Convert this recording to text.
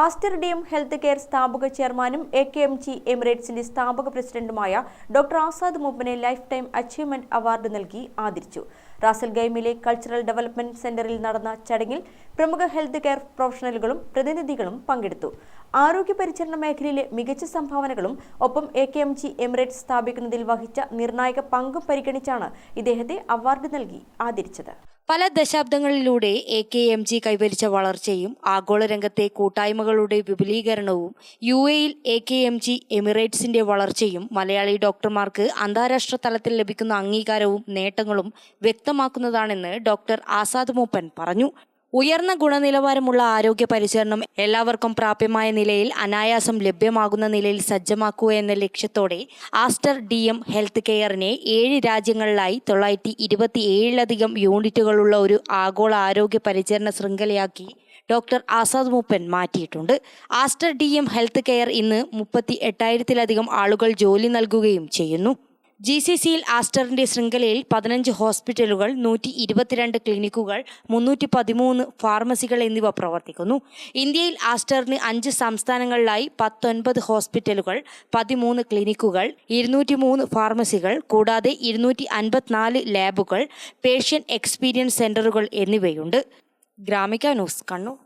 Aster D M health care സ്ഥാപക ചെയർമാനും A K M G എമിറേറ്റ്സിന്റെ സ്ഥാപക പ്രസിഡന്റുമായ ഡോക്ടർ ആസാദ് മൂപ്പനെ ലൈഫ് ടൈം അച്ചീവ്മെന്റ് അവാർഡ് നൽകി ആദരിച്ചു. റാസൽ ഗൈമിലെ കൾച്ചറൽ ഡെവലപ്മെന്റ് സെന്ററിൽ നടന്ന ചടങ്ങിൽ പ്രമുഖ ഹെൽത്ത് കെയർ പ്രൊഫഷണലുകളും പ്രതിനിധികളും പങ്കെടുത്തു. ആരോഗ്യ പരിചരണ മേഖലയിലെ മികച്ച സംഭാവനകളും ഒപ്പം A K M G Emirates സ്ഥാപിക്കുന്നതിൽ വഹിച്ച നിർണായക പങ്കും പരിഗണിച്ചാണ് ഇദ്ദേഹത്തെ അവാർഡ് നൽകി ആദരിച്ചത്. പല ദശാബ്ദങ്ങളിലൂടെ എ കെ എം ജി കൈവരിച്ച വളർച്ചയും ആഗോള രംഗത്തെ കൂട്ടായ്മകളുടെ വിപുലീകരണവും യു എയിൽ എ കെ എം ജി എമിറേറ്റ്സിന്റെ വളർച്ചയും മലയാളി ഡോക്ടർമാർക്ക് അന്താരാഷ്ട്ര തലത്തിൽ ലഭിക്കുന്ന അംഗീകാരവും നേട്ടങ്ങളും വ്യക്തമാക്കുന്നതാണെന്ന് ഡോക്ടർ ആസാദ് മൂപ്പൻ പറഞ്ഞു. ഉയർന്ന ഗുണനിലവാരമുള്ള ആരോഗ്യ പരിചരണം എല്ലാവർക്കും പ്രാപ്യമായ നിലയിൽ അനായാസം ലഭ്യമാകുന്ന നിലയിൽ സജ്ജമാക്കുക എന്ന ലക്ഷ്യത്തോടെ ആസ്റ്റർ ഡി എം ഹെൽത്ത് കെയറിനെ ഏഴ് രാജ്യങ്ങളിലായി തൊള്ളായിരത്തി ഇരുപത്തി ഏഴിലധികം യൂണിറ്റുകളുള്ള ഒരു ആഗോള ആരോഗ്യ പരിചരണ ശൃംഖലയാക്കി ഡോക്ടർ ആസാദ് മൂപ്പൻ മാറ്റിയിട്ടുണ്ട്. Aster D M health care ഇന്ന് മുപ്പത്തി എട്ടായിരത്തിലധികം ആളുകൾ ജോലി നൽകുകയും ചെയ്യുന്നു. ജി സി സിയിൽ ആസ്റ്ററിന്റെ ശൃംഖലയിൽ പതിനഞ്ച് ഹോസ്പിറ്റലുകൾ നൂറ്റി ഇരുപത്തിരണ്ട് ക്ലിനിക്കുകൾ മുന്നൂറ്റി പതിമൂന്ന് ഫാർമസികൾ എന്നിവ പ്രവർത്തിക്കുന്നു. ഇന്ത്യയിൽ ആസ്റ്ററിന് അഞ്ച് സംസ്ഥാനങ്ങളിലായി പത്തൊൻപത് ഹോസ്പിറ്റലുകൾ പതിമൂന്ന് ക്ലിനിക്കുകൾ ഇരുന്നൂറ്റി മൂന്ന് ഫാർമസികൾ കൂടാതെ ഇരുന്നൂറ്റി അൻപത്തിനാല് ലാബുകൾ പേഷ്യൻ എക്സ്പീരിയൻസ് സെന്ററുകൾ എന്നിവയുണ്ട്. ഗ്രാമിക ന്യൂസ് കണ്ണൂർ.